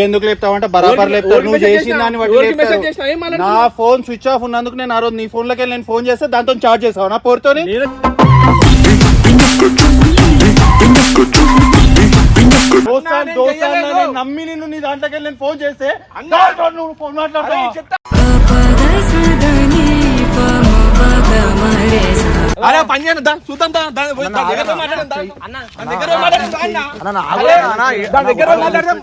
ఎందుకు బరాబర్ లేపుతావు నువ్వు మెసేజ్ చేసిన చేసినా? దాన్ని బట్టి లేపుతావు. నా? ఫోన్ స్విచ్ ఆఫ్ ఉన్నందుకు నేను ఆ రోజు నీ ఫోన్లోకి నేను ఫోన్ చేస్తే దాంతో చార్జ్ చేసావు నా. అని నమ్మి నిన్ను నీ దాంట్లోకి నేను ఫోన్ చేస్తే నువ్వు ఫోన్ మాట్లాడతావు అరే పని దా చూద్దాం దా దా దగ్గర. అన్న దగ్గర అన్న. అన్న దాని దగ్గర మాట్లాడదాం.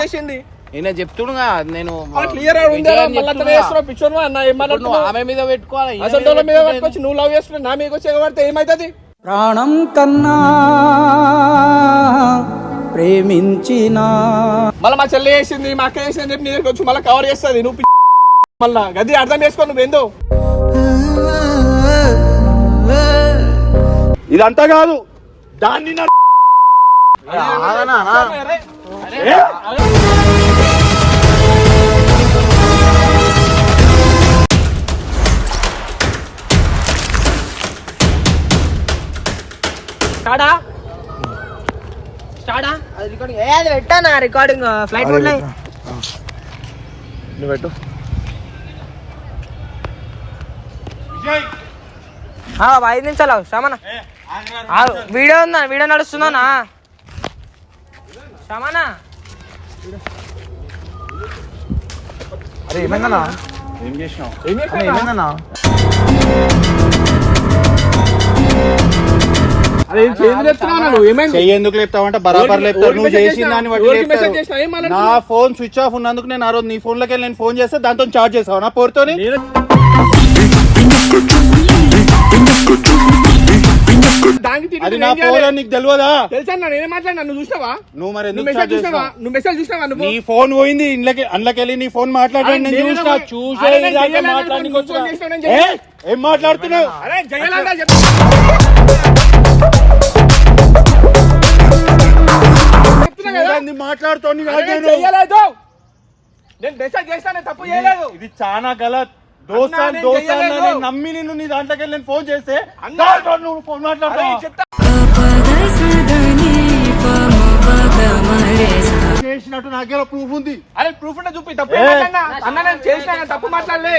చేసింది. నేను చెప్తున్నా నేను క్లియర్ ఉండేరా మళ్ళీ అట్లా వేస్తున్నావు పిక్చర్ అన్న ఏం నువ్వు మాట్లాడుతున్నావు? ఆమె మీద పెట్టుకోవాలి? అసలు మీద నువ్వు లవ్ చేస్తున్నావు నా మీద వచ్చి ఎగబడితే ఏమైతుంది? ప్రాణం కన్నా ప్రేమించిన మళ్ళీ మా చెల్లి చేసింది మా అక్క అని చెప్పి నీ దగ్గరికి వచ్చి మళ్ళీ కవర్ చేస్తుంది. నువ్వు మళ్ళా. గది అర్థం చేసుకో నువ్వేందో ఇదంతా కాదు. దాన్ని నా- ఏ? స్టార్టా స్టార్టా? అది రికార్డింగ్ పెట్టానా? ఫ్లైట్ మోడ్ నువ్వు పెట్టు. ఆ ఐదు నిమిషాలు శ్రమణ. వీడియో ఉందా? వీడియో నడుస్తుందానా? శ్రమణ. అరే ఏమైందన్నా? ఏం చేసినావు? ఏమైందన్నా? ఎందుకు లేపుతావంటే బరాబర్ ఎవరికి- లేపుతావు నువ్వు చేసిన? దాన్ని బట్టి లేపుతావు. నా? ఫోన్ స్విచ్ ఆఫ్ ఉన్నందుకు నేను ఆ రోజు నీ ఫోన్లోకి వెళ్ళి నేను ఫోన్ చేస్తే దాంతో చార్జ్ చేసావు నా పోరుతోని అది నా? ఫోన్ నీకు తెలియదా? తెలుసా నేనే మాట్లాడినా? నువ్వు చూసినావా? నువ్వు మరి నువ్వు ఎందుకు మెసేజ్ charge చూసినావా? చేసినావు? నువ్వు మెసేజ్ చూసినావా నువ్వు? నీ ఫోన్ పోయింది ఇంట్లోకి అందులోకి వెళ్ళి నీ ఫోన్ మాట్లాడాను నేను చూసిన చూసే ఏ? మాట్లాడుతున్నావు? అరే నేను డిసైడ్ చేస్తాను తప్పు చేయలేదు. ఇది చాలా గలత్. నేను. అని నమ్మి నిన్ను నీ దాంట్లోకి వెళ్ళి నేను ఫోన్ చేస్తే నువ్వు ఫోన్ మాట్లాడతావు? చేసినట్టు నాకేదో ప్రూఫ్ ఉంది. అరే ప్రూఫ్ ఉంటే చూపి తప్పు? అన్న నేను చేసినా కానీ తప్పు మాట్లాడలే.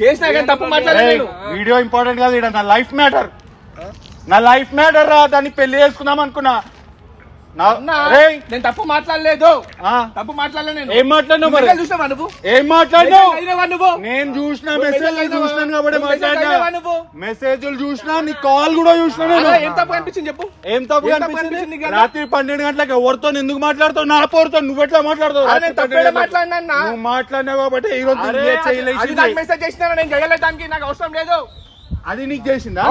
చేసినా కానీ తప్పు మాట్లాడలేదు వీడియో ఇంపార్టెంట్ కాదు నా లైఫ్ మ్యాటర్ నా లైఫ్ మ్యాటర్ రా దాన్ని పెళ్ళి చేసుకుందాం అనుకున్నా. నేను తప్పు మాట్లాడలేదు. తప్పు మాట్లాడలే నేను. ఏం మాట్లాడినావు మరి? మెసేజ్ చూసినావా నువ్వు? ఏం మాట్లాడినావు? మెసేజ్ అయినవా నువ్వు? నేను చూసిన మెసేజ్? చూసినాను కాబట్టి మాట్లాడినా? నువ్వు? మెసేజ్లు చూసినా నీ కాల్ కూడా చూసినా ఏం తప్పు అనిపించింది చెప్పు? ఏం తప్పు? రాత్రి పన్నెండు గంటలకు ఎవరితో ఎందుకు మాట్లాడుతావు? నా పోరుతో నువ్వు ఎట్లా మాట్లాడతావు. మాట్లాడినా? నువ్వు మాట్లాడినావు కాబట్టి ఈ రోజు మెసేజ్ చేసినా నేను నాకు అవసరం లేదు. అది నీకు చేసిందా?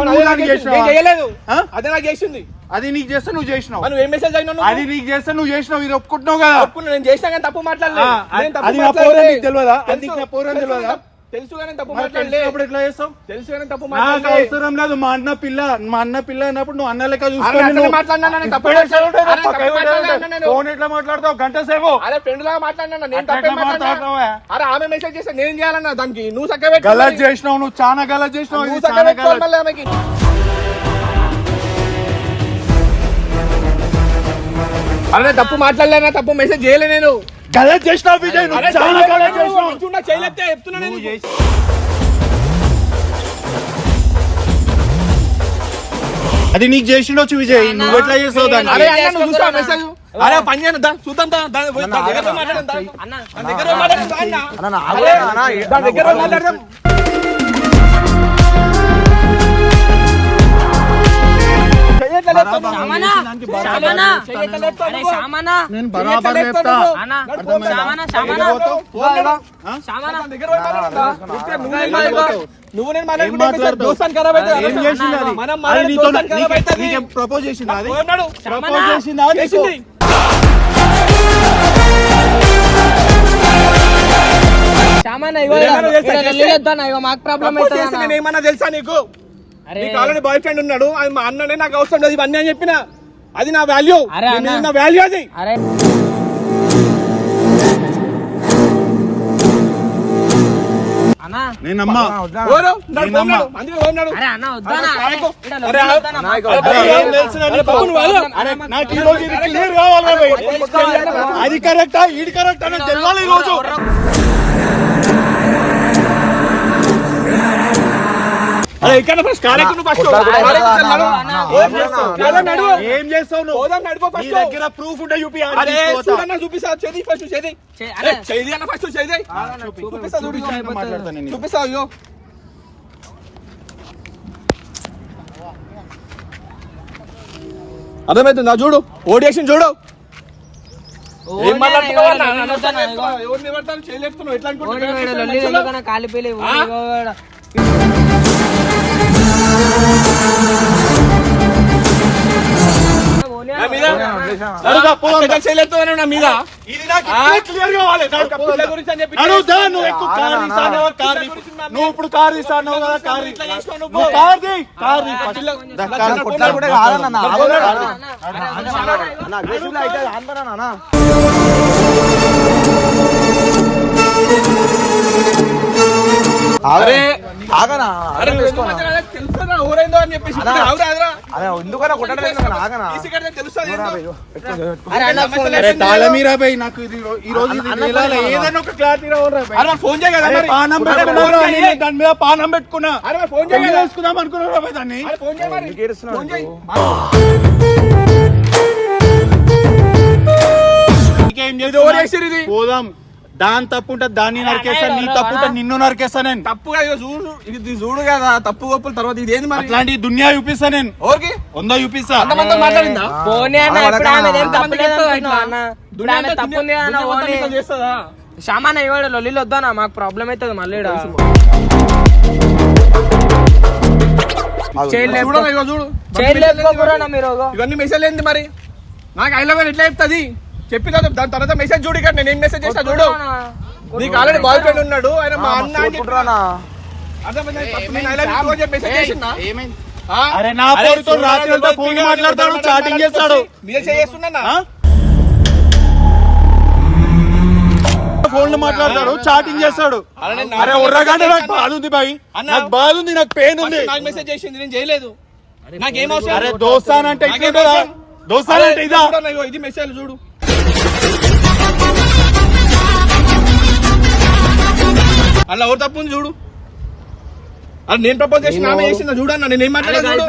అదే నాకు చేసింది. అదే నాకు చేస్తే నువ్వు చేసినావు. నువ్వు ఏం మెసేజ్ అయినా అది నీకు చేస్తే నువ్వు చేసినావు ఇది ఒప్పుకుంటున్నావు కదా. ఒప్పుకున్నా నేను చేసినా కానీ తప్పు మాట్లాడలేదు. ఆ, నేను తప్పు అది నా మాట్లాడలే. పోరని నీకు తెలియదా? అది నీకు నా తెలియదా? తెలుసు కానీ తప్పు మరి మాట్లాడలే తెలిసినప్పుడు ఎట్లా చేస్తావు? తెలుసు కానీ తప్పు నాకు మాట్లాడలే అవసరం లేదు మా అన్న పిల్ల మా అన్న పిల్ల అన్నప్పుడు నువ్వు అన్న లెక్క నువ్వు- మాట్లాడినా. ఫోన్ ఎట్లా మాట్లాడతావు? గంట సేపు. అరే ఫ్రెండ్ లాగా మాట్లాడినా నేను తప్పే మాట్లాడతావా? అరే ఆమె మెసేజ్ చేస్తే నేను చేయాలన్నా దానికి? నువ్వు పెట్టుకో గలత్. చేసినావు నువ్వు చాలా గలత్ చేసినావు నువ్వు మళ్ళీ ఆమెకి. అరే తప్పు మాట్లాడలేనా? తప్పు మెసేజ్ చేయలే నేను. గలత్ చేసినావు విజయ్ నువ్వు చాలా చేయలేదు గలత్ నువ్వు. చేసినావు. మంచిగున్నా, చేయలేస్తే చెప్తున్నా నేను చేసి- అది నీకు చేసిండొచ్చు విజయ్ నువ్వు ఎట్లా చేస్తావు దాన్ని? అరే అన్న నువ్వు చూసావా మెసేజ్ అరే పని చేయను దా చూద్దాం దా దా పోయి దా దగ్గర మాట్లాడదాం. అన్న దగ్గర మాట్లాడదాం అన్న. అన్న దాని దగ్గర మాట్లాడదాం. ప్రపోజ్ చేసిందా. ప్రపోజ్ చేసిందా చేద్దాం, ఇగో మాకు ప్రాబ్లం నేను ఏమన్నా తెలుసా నీకు? నీకు ఆల్రెడీ బాయ్ ఫ్రెండ్ ఉన్నాడు అది మా అన్ననే నాకు అవసరం లేదు ఇవన్నీ అని చెప్పిన. అది నా వాల్యూ. నా వాల్యూ అది. అరే. అది కరెక్టా ఇది కరెక్టా నాకు? తెలియాలి ఈ రోజు అరే, ఇక్కడ ఫస్ట్ కారెక్కు నువ్వు ఫస్ట్. ఏం చేస్తావు? నువ్వు? నడుపో నీ ఫస్ట్. దగ్గర ప్రూఫ్ ఉంటే చూపి ఆడ అరే, తీసుకుపోతా. చూడన్నా, చూపిస్తా. చేది ఫస్ట్ చేది. చే- అరే, చేది అన్న ఫస్ట్ చేది. చూపిస్తా చూడు. చూపిస్తా అయ్యో. అర్థమవుతుందా? చూడు ఓడియేషన్ కాలిపోయి ఆ? నా మీద? నడుదా, పోదాం. ఎట్లా చేయలేపుతున్నావు నా మీద ఇది నాకు ఇప్పుడే క్లియర్ కావాలి నడు, పిల్ల పోదాం. గురించి అని చెప్పి నడుదా, నువ్వు ఎక్కువ కార్ తీస్తా అన్నావా? కార్ తీ. నువ్వు ఇప్పుడు కార్ తీస్తా అన్నావు కదా కార్ తీ. నువ్వు కార్ తీ. కార్ తీ ఫస్ట్. దా, కార్ తీ. కొట్లాడు కూడా కాదన్న, ఆగోలే, కార్ తీ. అరే ఆగనా తాళమీరా భయ్ నాకు ఈ రోజు. ఏదైనా ఒక మరి ఫోన్ చేయ కదా అరే మరి. పానం అరే పెట్టుకున్నారా? ఫోన్ చేయి. నేను దాని మీద పానం పెట్టుకున్నా. ఫోన్. చేసుకుందాం అనుకున్నారా దాన్ని? ఫోన్ చేయ మరి. ఫోన్ చేయి. ఇంకేం ఇది ఎవరు చేసిర్రు ఇది? పోదాం. దాని తప్పు ఉంటే దాన్ని నరికేస్తా నీ తప్పు ఉంటే నిన్ను నరికేస్తా నేను. తప్పుగా ఇగో చూడు ఇది చూడు కదా తప్పు గొప్పల తర్వాత ఇది ఏంది మరి? అట్లాంటి దునియా చూపిస్తా నేను. ఓకే వంద చూపిస్తా. అంతమంది మాట్లాడిందా? పోనీ అన్న ఇప్పుడు ఆమె ఏం తప్పు ఇట్లా? అన్న. దునియా ఆమె ఉంది అన్న ఓనీ. చేస్తుందా? సామాన్ లొల్లిలో వద్దానా మాకు ప్రాబ్లం అవుతుంది మళ్ళీ చూడు. ఇగో. ఇవన్నీ మెసేజ్ ఏంది మరి? నాకు ఐ లవ్ ఎట్లా చెప్తుంది? చెప్పి తర్వాత దాని తర్వాత మెసేజ్ చూడు ఇక్కడ నేను ఏం మెసేజ్ చేస్తా చూడు. నీకు ఆల్రెడీ బాయ్ ఫ్రెండ్ ఉన్నాడు ఆయన మా అన్న అని మెసేజ్ చేసిందా? ఏమైంది? అరే నా రాత్రి అంతా ఫోన్ మాట్లాడతాడు చాటింగ్ చేస్తాడు. ఆ? ఫోన్లు మాట్లాడతాడు చాటింగ్ చేస్తాడు. అరే అరే నాకు బాధ ఉంది బాయ్. నాకు బాధ ఉంది నాకు పెయిన్ ఉంది. నాకు మెసేజ్ చేసింది నేను చేయలేదు. నాకేం అవసరం? అరే దోస్తాన్ అంటే నాకేం ఇట్లా అవసరం? దోస్తాన్ అరే, అంటే ఇదా ఇది మెసేజ్ చూడు. అలా ఎవరు తప్పు ఉంది చూడు. అరే నేను ప్రపోజ్ చేసిన ఆమె చేసిందా చూడన్న నేను ఏం అరే మాట్లాడా గర్ల్ చూడు.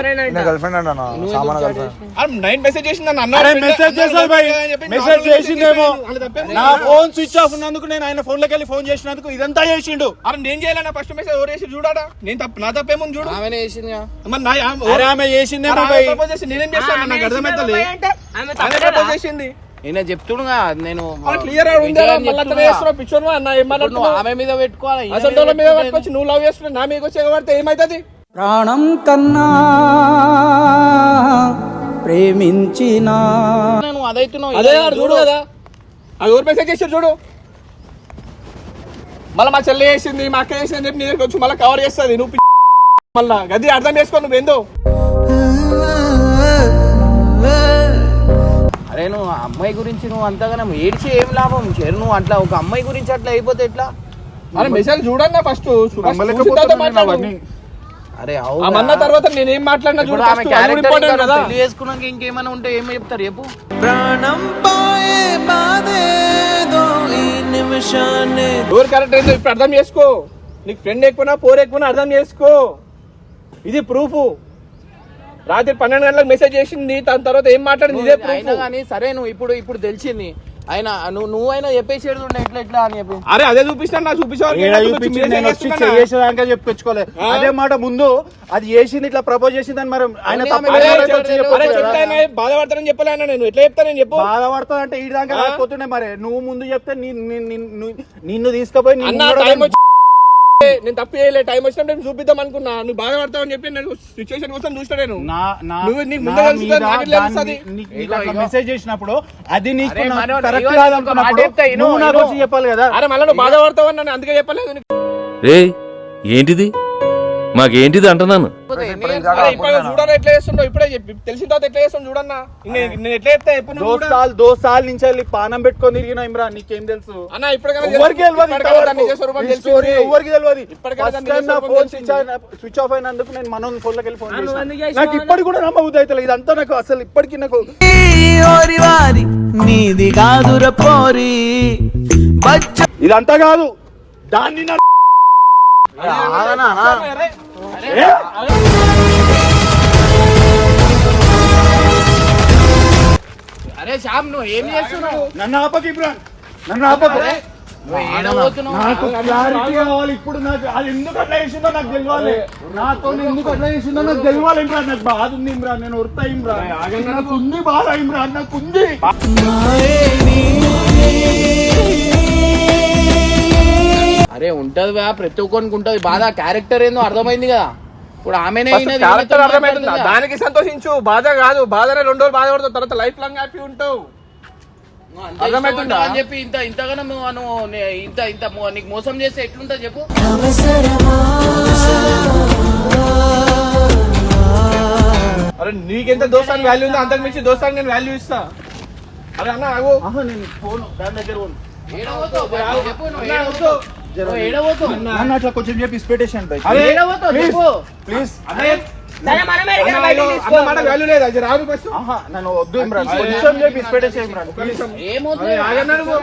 ఫ్రెండ్ అన్న సామాన్ గర్ల్ ఫ్రెండ్ నైన్ మెసేజ్ చేసిందా అన్న. అరే మెసేజ్ అని చెప్పి మెసేజ్ చేసిందేమో. తప్పేం నా. ఫోన్ స్విచ్ ఆఫ్ ఉన్నందుకు నేను ఆయన ఫోన్లోకి వెళ్ళి ఫోన్ చేసినందుకు ఇదంతా చేసిండు. అరే నేను చేయాలన్నా ఫస్ట్ మెసేజ్ ఎవరు చేసి చూడాడా? నేను తప్పు నా తప్పేముంది చూడు. ఆమెనే వేసింది మరి నా ఆమె- ఆమె చేసిందేమో మరి ఆమె బాయ్. ప్రపోజ్ చేసి నేనేం చేస్తాను నాకు ఆమె చేసింది ఆమె ఆమె? ప్రపోజ్ చేసింది. ఈయన చెప్తుండగా నేను క్లియర్ ఆమె మీద పెట్టుకోవాలి అసలు మీద నువ్వు లవ్ చేస్తున్నావు నా మీద వచ్చి ఎగబడితే ఏమైతుంది? ప్రాణం కన్నా ప్రేమించిన నువ్వు అదైతున్నావు అదే చూడు. కదా. అది ఎవరు మెసేజ్ చేసారు చూడు. మళ్ళీ మా చెల్లి చేసింది మా అక్క చేసింది అని చెప్పి నీ దగ్గరికి వచ్చి మళ్ళీ కవర్ చేస్తుంది నువ్వు మళ్ళా. గది అర్థం చేసుకో నువ్వు ఏందో అరే నువ్వు ఆ అమ్మాయి గురించి నువ్వు అంతగానం ఏడ్చి ఏం లాభం? చేరు నువ్వు అట్లా ఒక అమ్మాయి గురించి అట్లా అయిపోతే ఎట్లా? అరే మెసేజ్ చూడన్నా ఫస్ట్. అరే అవునా? తర్వాత నేను ఏం మాట్లాడినా చూడు ఆమె క్యారెక్టర్ కదా. చేసుకున్నాక ఇంకేమైనా ఉంటే ఏం చెప్తారు? చెప్పు. ఎవరు కరెక్ట్ ఏందో ఇప్పుడు అర్థం చేసుకో. నీకు ఫ్రెండ్ ఎక్కువనా పోర్ ఎక్కువనా అర్థం చేసుకో. ఇది ప్రూఫ్ రాత్రి పన్నెండు గంటలకు మెసేజ్ చేసింది దాని తర్వాత ఏం మాట్లాడింది? ఇదే అయినా కానీ సరే నువ్వు ఇప్పుడు ఇప్పుడు తెలిసింది. అయినా నువ్వు నువ్వైనా చెప్పేసేది ఉండే ఎట్లా ఎట్లా అని చెప్పి. అరే అదే చూపిస్తాను నా చూపించాలి ఏడ చూపించి నేను వచ్చి చేసేదానికే చెప్పుకోలే ఆ? అదే మాట ముందు అది చేసింది ఇట్లా ప్రపోజ్ చేసింది అని మరి ఆయన. చెప్తానే బాధపడతానని చెప్పలేనా నేను. ఎట్లా చెప్తా నేను చెప్పు. బాధపడుతుంది అంటే ఈ దాకా ఆ? రాకపోతుండే మరి. నువ్వు ముందు చెప్తే నీ- నీ- నీ- నీ- నిన్ను తీసుకుపోయి నేను తప్పు చేయలే టైం వచ్చినప్పుడు నేను చూపిద్దాం అనుకున్నా. నువ్వు బాధపడతావు అని చెప్పి నేను సిచ్యువేషన్ కోసం చూసిన నేను. నువ్వు నీకు ముందే తెలుస్తుంది. మెసేజ్ చేసినప్పుడు అది నీకు కరెక్ట్ నువ్వు నాకు చెప్పాలి కదా. అరే మళ్ళీ నువ్వు బాధపడతావు అని నేను అందుకే చెప్పలేదు. రే ఏంటిది? మాకేంటిది అంటున్నాను? చూడన్నా ఎట్లా చేస్తుండో ఇప్పుడే చెప్పి. తెలిసిన తర్వాత ఎట్లా చేస్తుండో చూడన్నా? ఇంక నేను ఎట్లా చెప్తా ఎప్పుడు నువ్వు దోస్ కూడా? సాల్ దోస్ సాల్ నుంచి వెళ్ళి పానం పెట్టుకొని తిరిగిన ఇమ్రాన్ నీకేం తెలుసు? అన్న ఎవరికి తెలియదు ఎవరికి తెలియదు ఇప్పటికైనా ఫోన్. స్విచ్ ఆఫ్- అయినందుకు నేను మనోన్ ఫోన్లోకి వెళ్ళి ఫోన్ నాకు ఇప్పటికి కూడా నమ్మబుద్ధి అవుతలేదు ఇదంతా నాకు అసలు ఇప్పటికి నాకు వారి నీది కాదుర పోరి. బచ్చ ఇదంతా కాదు. దాన్ని? అరే శ్యామ్ నువ్వు ఏం చేస్తున్నావు? నన్ను ఆపకి ఇమ్రాన్. నన్ను ఆపకు. నాకు క్లారిటీ కావాలి. ఇప్పుడు నాకు అది ఎందుకు అట్లా చేసిందో నాకు తెలియాలి నాతో ఎందుకు అట్లా చేసిందో నాకు తెలియాలి ఇమ్రాన్. నాకు బాధ ఉంది ఇమ్రాన్. నేను ఉడతా ఇమ్రాన్. నాకు ఉంది బాధ ఇమ్రాన్. నాకు ఉంది. అరే ఉంటది బా ప్రతి ఒక్కరికి ఉంటది బాధ క్యారెక్టర్ ఏందో అర్థమైంది కదా. ఇప్పుడు ఆమెనే క్యారెక్టర్ మాట్లాడుతుందా? దానికి సంతోషించు. బాధ కాదు. బాధనే రెండు రోజులు బాధపడతావు. తర్వాత లైఫ్ లాంగ్ హ్యాపీ ఉంటావు. అర్థమవుతుందా? అని చెప్పి ఇంత ఇంతగానో నువ్వు ఇంత ఇంత నీకు మోసం చేస్తే ఎట్లుంటది చెప్పు. అరే నీకెంత దోస్తానికి వాల్యూ ఉందో అంతకు మించి దోస్తానికి నేను వాల్యూ ఇస్తా. అరే అన్న ఆగు. నేను ఫోన్ దాని దగ్గర పోను. నన్ను అట్లా కొంచెం చెప్పి ప్లీజ్ నన్ను వద్దు ఇమ్రాన్. కొంచెం చెప్పి ఇమ్రాన్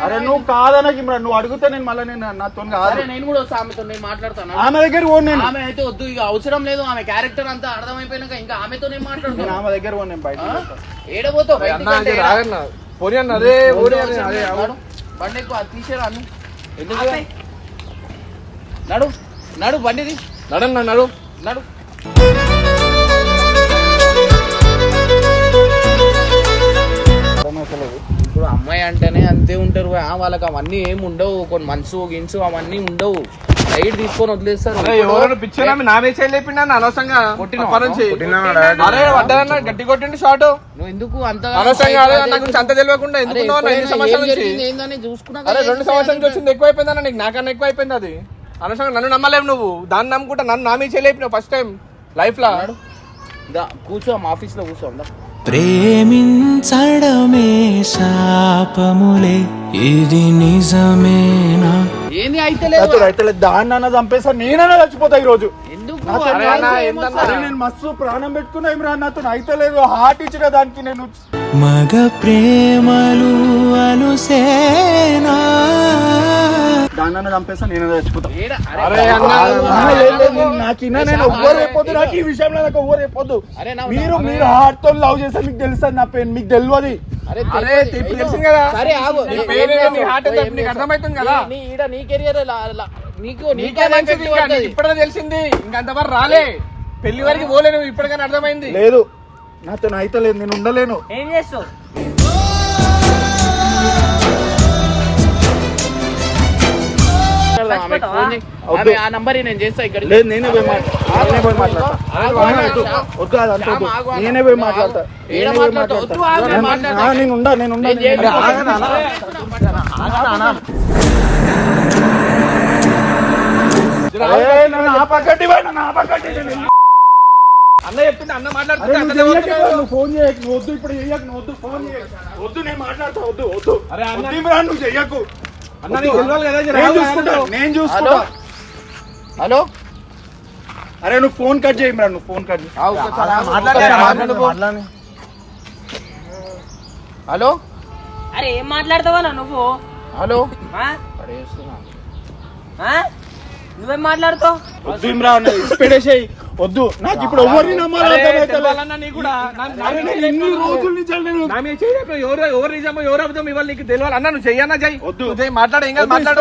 అరే నువ్వు. కాదనకి ఇమ్రాన్. నువ్వు అడిగితే నేను మళ్ళీ నేను నాతో కాదు. నేను కూడా వస్తా ఆమెతో నేను మాట్లాడతాను. ఆమె దగ్గర పోను నేను. ఆమె అయితే వద్దు ఇక అవసరం లేదు ఆమె క్యారెక్టర్ అంతా అర్థమైపోయినాక ఇంకా ఆమెతో నేను మాట్లాడతాను. ఆమె దగ్గర పోను నేను బయట రాగన్న పోనీ అన్న అదే పోనీ అన్న అదే ఆగు. బండి ఎక్కువ తీసేరా అన్ను. ఎందుకు? నడు నడు బండిది. నడన్న నడు. నడు. ఇప్పుడు అమ్మాయి అంటేనే అంతే ఉంటారు ఆ, వాళ్ళకి అవన్నీ ఏమి ఉండవు. కొన్ని మనసు గిన్సు అవన్నీ ఉండవు. లైట్ తీసుకొని వదిలేస్తారు. అనవసరంగా అరే గట్టి కొట్టిండి షార్ట్ నువ్వు ఎందుకు అంత అనవసరంగా అంత తెలియకుండా ఎందుకు రెండు సంవత్సరాల నుంచి? వచ్చింది ఎక్కువ అయిపోయిందన్న నీకు? నాకన్నా ఎక్కువ అయిపోయింది అది. అనవసరంగా నన్ను నమ్మలేవు నువ్వు. దాన్ని నమ్ముకుంటా నన్ను నా మీద చేయలేపినావు ఫస్ట్ టైం లైఫ్లో. కూర్చో మా ఆఫీస్లో కూర్చో. ప్రేమించడమే శాపములే ఇది నిజమేనా? ఏంది అయితే లేదు అయితే లేదు. దాన్ని అన్న చంపేసా నేనన్నా చచ్చిపోతా ఈ రోజు ఎందుకు? నేను మస్తు ప్రాణం పెట్టుకున్నా ఇమ్రాన్ నాతో. అయితే లేదు హార్ట్ ఇచ్చిన దానికి నేను మగ ప్రేమలు అలుసేనా? దాన్ని చంపేసా నేనే చచ్చిపోతా. లేదు, నేను ఎవ్వరు చెప్పొద్దు నాకు ఈ విషయంలో నాకు ఎవ్వరు నా- మీరు మీరు హార్ట్తో లవ్ చేస్తే మీకు తెలుస్తుంది నా పెయిన్ మీకు తెలియదు. అరే తెలిసింది కదా. పేరు? అర్థమవుతుంది కదా? నీ- నీ ఈడ నీ కెరియర్ నీకు నీకే మంచిది ఇప్పుడే తెలిసింది ఇంకా అంతవరకు రాలే. పెళ్ళి వరకు పోలే నువ్వు ఇప్పటికైనా అర్థమైంది. లేదు. నాతో అయితే లేదు నేను ఉండలేను. ఏం చేస్తావు? ఆ నంబర్ నేను చేస్తా ఇక్కడ లేదు నేనే పోయి నేనే పోయి మాట్లాడతా. వద్దు. పోయి పోయి నేను ఉండా నేను ఉండా అన్న అన్న అరే, మాట్లాడుతుంటే ఫోన్ చేయకు నువ్వు వద్దు ఇప్పుడు చెయ్యకు నువ్వు వద్దు ఫోన్ చేయకు వద్దు నేను మాట్లాడతా వద్దు వద్దు అరే, అన్న- వద్దు ఇమ్రాన్, నువ్వు చెయ్యకు అన్న నీకు తెలియాలి కదా జర నేను ఆగు, చూసుకుంటా ఆగు. నేను చూసుకుంటా హలో అరే నువ్వు ఫోన్ కట్ చేయి నువ్వు ఫోన్ కట్ చేయి. హలో అరే ఏం మాట్లాడతావా నువ్వు హలో ఆ? నువ్వేం మాట్లాడుతావు? వద్దు వద్దు. నాకు ఇప్పుడు ఎవరిని నమ్మాలో నేను రోజుల నుంచి ఎవరు ఎవరు నిజమో ఎవరు అబద్ధం నీకు తెలియాలి అన్న నువ్వు చెయ్యన్నా చెయ్యి. వద్దు. మాట్లాడు మాట్లాడు.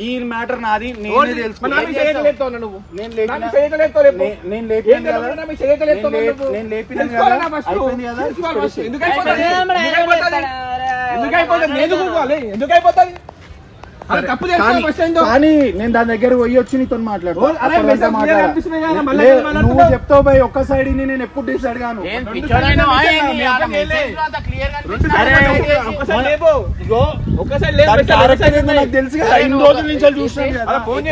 ఈ మ్యాటర్ నాది. నేనే నువ్వు? లేపాను? ఎందుకు. అయిపోతుంది? ఎందుకు? ఎందుకు అయిపోతుంది? కానీ- నేను దాని దగ్గర పోయి వచ్చి నీతో మాట్లాడు ఓ, అరే మెసేజ్ క్లియర్ కనిపిస్తున్నాయి కదా, మళ్ళీ లే, మళ్ళీ నువ్వు అంటున్నావు. చెప్తావు భయ్ ఒక్క సైడ్ని నేను ఎప్పుడు డిసైడ్ గాను. తెలుసు కదా ఇన్ని రోజుల నుంచి చూసినాను కదా. ఫోన్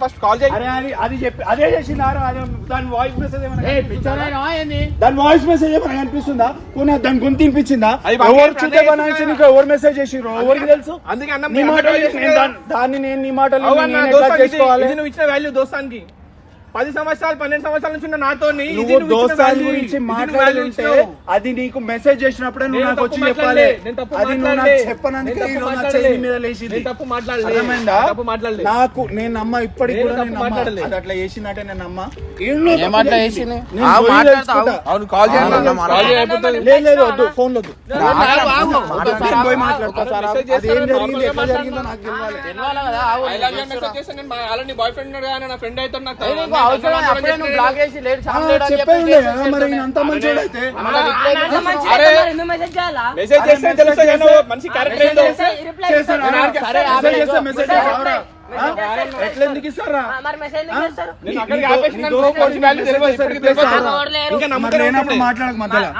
ఫస్ట్ కాల్ చేయి. అరే అది అది చెప్పి అదే చేసింది ఆరో అదే దాని వాయిస్ మెసేజ్ ఏమైనా? దాని వాయిస్ మెసేజ్ ఏమైనా కనిపిస్తుందా? పోనీ దాని గొంతు వినిపించిందా? ఎవరు బనాయించి కదా. నీకు ఎవరు మెసేజ్ చేసిర్రు? ఎవరికి తెలుసు? అందుకే అన్న నీ మీ మాటలు అన్నతో నేను దాన్ని- నేను నీ మాటలు చేసుకోవాలి. నువ్వు ఇచ్చిన వాల్యూ దోస్తానికి. పది సంవత్సరాలు పన్నెండు సంవత్సరాల నుంచి ఉన్న నాతోని ఇది నువ్వు దోస్తాల. గురించి మాట్లాడుంటే. అది నీకు మెసేజ్ చేసినప్పుడే నువ్వు నాకు వచ్చి చెప్పాలి మాట్లాడలే. నేను తప్పు అది నువ్వు నాకు మాట్లాడలే. చెప్పనందుకే ఈ తప్పు రోజు నా మాట్లాడలే. చెయ్యి మీద లేచింది నేను తప్పు మాట్లాడలే. అర్థమైందా నేను తప్పు మాట్లాడలే. నాకు నేను నమ్మ ఇప్పటికి కూడా నేను నమ్మ మాట్లాడలే. అది అట్లా చేసిందంటే నేను నమ్మ ఏమట్లా చేసింది? అవును కాల్. లేదు లేదు వద్దు ఫోన్ పోయి మాట్లాడతా. అది ఏం జరిగింది ఎట్లా జరిగిందో నాకు తెలియాలి కదా? బాయ్ నా ఫ్రెండ్ అయితే నాకు చెప్పేది మరి అంత మెసేజ్ చేస్తే మనిషి మెసేజ్? ఎట్లా ఎందుకు ఇస్తారా. ఇంకా నమ్మకం లేనప్పుడు. మాట్లాడక మధ్యలో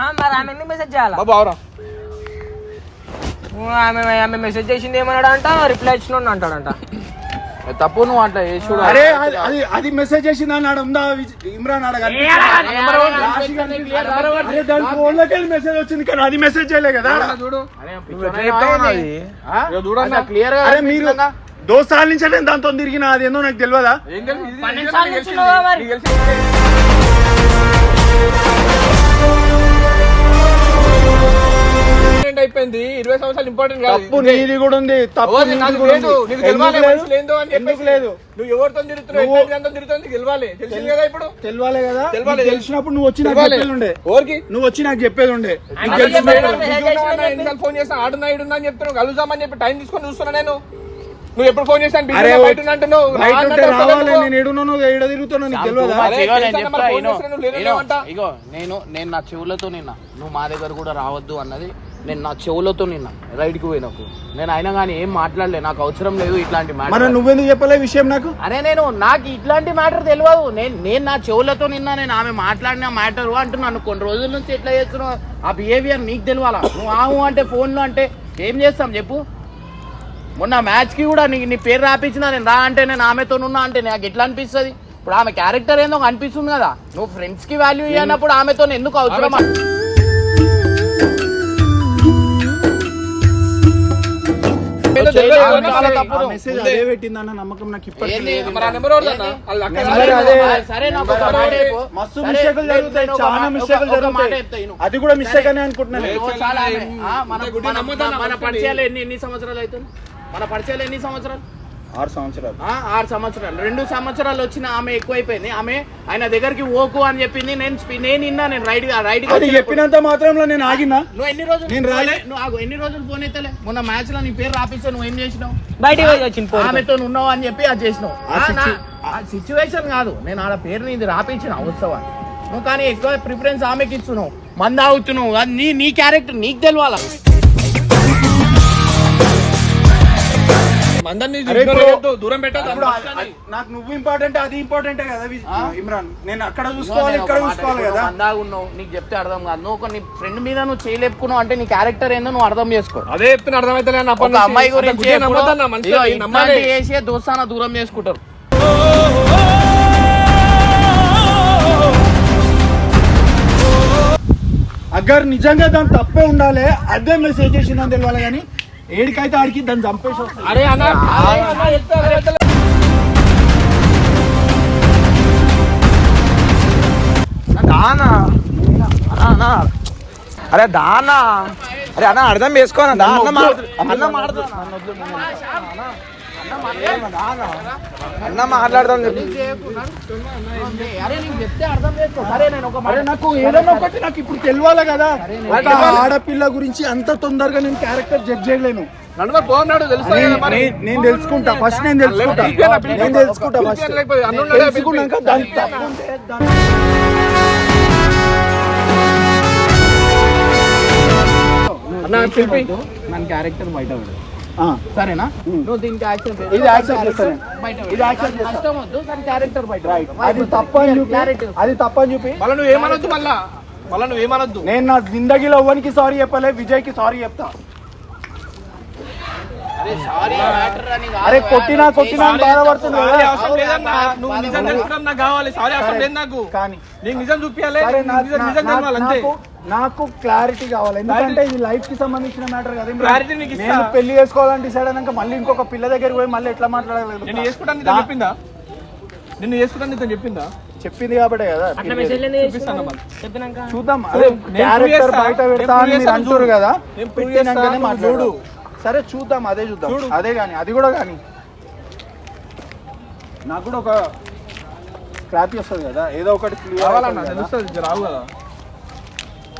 ఆమె ఆమె మెసేజ్ చేసింది ఏమన్నాడు అంట రిప్లై ఇచ్చిన అంటాడంట తప్పు నువ్వు అట్లా చేసుడు అరే అది అది అది మెసేజ్ చేసింది అన్నాడు ఉందా? విజ్- ఇమ్రాన్ ఆడ? అరే దాని ఫోన్లోకి వెళ్ళి మెసేజ్ వచ్చింది కానీ అది మెసేజ్ చేయలే కదా. చూడు. అట్లా క్లియర్గా అరే మీరు దోస్తాల నుంచి నేను దాంతో తిరిగిన? అది ఏందో నాకు తెలియదా? Important అయిపోయింది. ఇరవై సంవత్సరాలు ఇంపార్టెంట్ కాదు. తప్పు నీది కూడా ఉంది. తప్పు నీది నాకు కూడా లేదు. ఉంది. నీకు తెలవాలి ఎందుకు మనుషులు ఏందో అని? ఎందుకు చెప్పేసి. లేదు? నువ్వు ఎవరితో తిరుగుతున్నావు? నువ్వు- ఎట్లా దాంతో తిరుగుతావు నీకు తెలవాలి తెలిసింది కదా ఇప్పుడు? తెలియాలి కదా. తెలవాలి. నీకు తెలిసినప్పుడు నువ్వు వచ్చి నాకు తెలవాలి. చెప్పేది ఉండే. ఎవరికి? నువ్వు వచ్చి నాకు చెప్పేది ఉండే. నీకు ఫోన్ చేస్తా ఆడున్నా ఈడున్నా అని చెప్తున్నావు. కలుద్దామని చెప్పి టైం తీసుకొని చూస్తున్నా నేను. నువ్వు ఎప్పుడు ఫోన్ చేస్తాను అరే బయట ఉన్నా అంటున్నావు. బయట ఉంటే రావాలి. నువ్వు. నేను ఏడున్నాను ఏడ తిరుగుతాను నీకు తెలియదా? ఇగో నేను తెలుసా చెప్తా? మరి ఫోన్ ఇనో, చేస్తే నువ్వు లేనే ఇనో, లేవంట. ఇగో నేను నేను నా చెవులతో నిన్నా నువ్వు మా దగ్గర కూడా రావద్దు అన్నది నేను నా చెవులతో నిన్నా రైడ్కి పోయినప్పుడు నేను అయినా కానీ ఏం మాట్లాడలే నాకు అవసరం లేదు ఇట్లాంటి మన మ్యాటర్ నువ్వెందుకు చెప్పలే విషయం నాకు? అరే నేను నాకు ఇట్లాంటి మ్యాటర్ తెలియదు నేను నేను నా చెవులతో నిన్నా నేను ఆమె మాట్లాడిన మ్యాటర్ అంటున్నాను. కొన్ని రోజుల నుంచి ఎట్లా చేస్తున్నావు? ఆ బిహేవియర్ నీకు తెలియాలా నువ్వు ఆవు అంటే ఫోన్లో అంటే ఏం చేస్తాం చెప్పు? మొన్న మ్యాచ్కి కూడా నీకు నీ పేరు రాపించినా నేను రా అంటే నేను ఆమెతో ఉన్నా అంటే నాకు ఎట్లా అనిపిస్తుంది? ఇప్పుడు ఆమె క్యారెక్టర్ ఏందో అనిపిస్తుంది కదా. నువ్వు ఫ్రెండ్స్కి వాల్యూ ఇవ్వనప్పుడు ఆమెతో ఎందుకు అవసరం ఒక మాట చెప్పు. మస్తు సరే, మిస్టేకులు నేను- జరుగుతాయి. నేను ఒక చాలా మిస్టేకులు జరుగుతాయి. అది కూడా మిస్టేక్ అని అనుకుంటున్నాను. లేదు. ఓ, చాలా ఆమె. ఆ, మన. పరిచయాలు ఎన్ని ఎన్ని సంవత్సరాలు అవుతుంది మన పరిచయాలు ఎన్ని సంవత్సరాలు? ఆరు సంవత్సరాలు. ఆ, ఆరు సంవత్సరాలు. రెండు సంవత్సరాలు వచ్చిన ఆమె ఎక్కువైపోయింది. ఆమె ఆయన దగ్గరికి ఓకు అని చెప్పింది. నేను నేను ఇన్నా నేను రైడ్ రైడ్ చెప్పినంత మాత్రంలో నేను ఆగినా? నువ్వు ఎన్ని రోజులు నేను రాలే. నువ్వు ఎన్ని రోజులు ఫోన్ ఎత్తలే? మొన్న మ్యాచ్లో నీ పేరు రాపిస్తే నువ్వు ఏం చేసినావు? పోరు. ఆమెతో ఉన్నావు అని చెప్పి అది చేసినావు. సిచ్యువేషన్ కాదు. నేను ఆడ పేరు నీది రాపించిన ఉత్సవం నువ్వు కానీ ఎక్కువ ప్రిఫరెన్స్ ఆమెకి ఇస్తున్నావు. మంద అవుతున్నావు అది నీ నీ క్యారెక్టర్ నీకు తెలవాలా అందరినీ దూరం పెట్టద్దు నాకు నువ్వు ఇంపార్టెంట్ అది ఇంపార్టెంటే కదా ఇమ్రాన్? నేను అక్కడ చూసుకోవాలి ఇక్కడ చూసుకోవాలి కదా? మందాగా ఉన్నావు నీకు చెప్తే అర్థం కాదు. నువ్వు ఒక నీ ఫ్రెండ్ మీద నువ్వు చేయలేపుకున్నావు అంటే నీ క్యారెక్టర్ ఏందో నువ్వు అర్థం చేసుకో. అదే చెప్తున్నా అర్థమైతే అమ్మాయి గురించి చేసే దోస్తాన దూరం చేసుకుంటారు. అగ్గర్ నిజంగా దాని తప్పే ఉండాలి అదే మెసేజ్ చేసిందని తెలియాలి కానీ ఏడికైతే ఆడికి దాన్ని చంపేసి అరే అన్న దానా? అన్నా అరే దానా? అరే అన్న అర్థం చేసుకోనా దా అన్న అన్న మాట్లాడదా అన్న మాట్లాడదాం చెప్పి. అరే నీకు చెప్తే అర్థం చేసుకో సరే నేను ఒక మాట అరే నాకు ఏదైనా ఒకటి నాకు ఇప్పుడు తెలియాలి కదా. ఒక ఆడపిల్ల గురించి అంత తొందరగా నేను క్యారెక్టర్ జడ్జ్ చేయలేను. నన్ను పోన్నాడు తెలుసా నేను- తెలుసుకుంటా. ఫస్ట్ నేను తెలుసుకుంటా? నేను తెలుసుకుంటా ఫస్ట్? తెలుసుకున్నాక దాని తప్పు మన క్యారెక్టర్ బయట. సరేనా? నువ్వు దీనికి యాక్షన్ ఇది యాక్సెప్ట్ చేస్తాను బయట పెడు. ఇది యాక్సెప్ట్ చేస్తా. నష్టం వద్దు కానీ క్యారెక్టర్ బయట రైట్ అది తప్పని చూపి. క్లారిటీ అది తప్పని చూపి. మళ్ళీ నువ్వు ఏమనొద్దు మళ్ళా. మళ్ళీ నువ్వు ఏమనొద్దు. నేను నా జిందగీలో ఎవరికి సారీ చెప్పలే విజయ్కి సారీ చెప్తా. అరే కొట్టినా కొట్టినా బాధపడుతున్నావు కావాలి. సారీ అవసరం లేదు నాకు. కానీ నీకు నిజం చూపించాలి నిజం నిజం అంతే. నాకు క్లారిటీ కావాలి ఎందుకంటే ఇది లైఫ్కి సంబంధించిన మ్యాటర్ కదా నీకు ఇస్తా. నేను పెళ్ళి చేసుకోవాలని డిసైడ్ అయినాక మళ్ళీ ఇంకొక పిల్ల దగ్గరికి పోయి మళ్ళీ ఎట్లా చేసుకుంటాను నీతో చెప్పిందా నిన్ను చేసుకుంటాను నీతో చెప్పిందా చెప్పింది కాబట్టే కదా అట్లా మెసేజ్ ఎందుకు చూపిస్తాను చేసినావు? మళ్ళీ. చెప్పినాక చూద్దాం అదే, నేను క్యారెక్టర్ చేస్తా. బయట నేను పెడతా అని మీరు అంటారు చూడు. కదా నేను పెట్టినాకనే మాట్లాడు చూడు. సరే చూద్దాం అదే చూద్దాం. అదే కానీ అది కూడా కానీ నాకు కూడా ఒక క్లారిటీ వస్తుంది కదా ఏదో ఒకటి clear రావాలన్నా కదా. తెలుస్తుంది రావు కదా